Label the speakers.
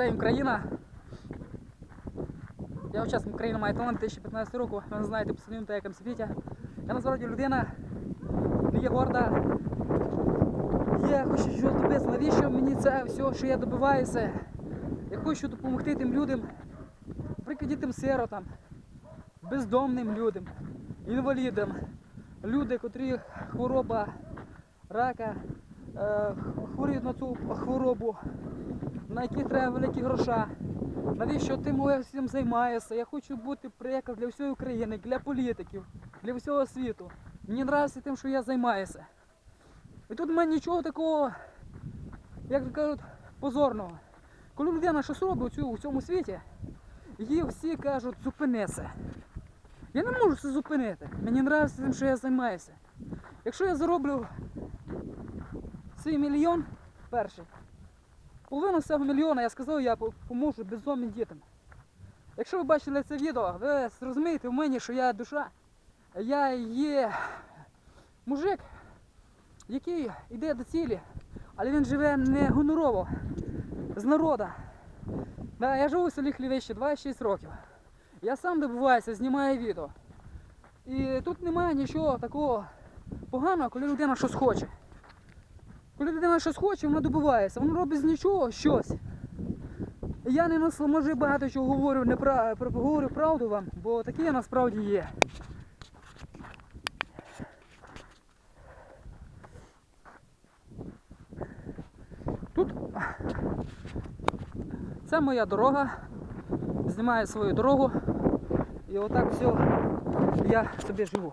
Speaker 1: день Україна. Я учасник Україна має талант 2015 року. Ви не знаєте своїм та яким світі. Я насправді людина не є горда. Я хочу щось добитися. Навіщо мені це все, що я добиваюся? Я хочу допомогти тим людям, наприклад, тим сиротам, бездомним людям, інвалідам, люди, котрі хвороба, рака, е, хворіють на цю хворобу, на які треба великі гроша. Навіщо ти моє всім займаєшся? Я хочу бути приклад для всієї України, для політиків, для всього світу. Мені подобається тим, що я займаюся. І тут в мене нічого такого, як кажуть, позорного. Коли людина щось робить у цьому світі, її всі кажуть, зупинися. Я не можу це зупинити. Мені подобається тим, що я займаюся. Якщо я зароблю свій мільйон перший, половину з цього мільйона я сказав, я поможу бездомним дітям. Якщо ви бачили це відео, ви зрозумієте в мені, що я душа. Я є мужик, який йде до цілі, але він живе не гонорово, з народа. Да, я живу в селі Хлівище 26 років. Я сам добиваюся, знімаю відео. І тут немає нічого такого поганого, коли людина щось хоче. Коли людина щось хоче, вона добивається, вона робить з нічого щось. Я не нас, може багато чого говорю, непра... про- говорю правду вам, бо таке я насправді є. Тут це моя дорога. Знімаю свою дорогу. І отак все я собі живу.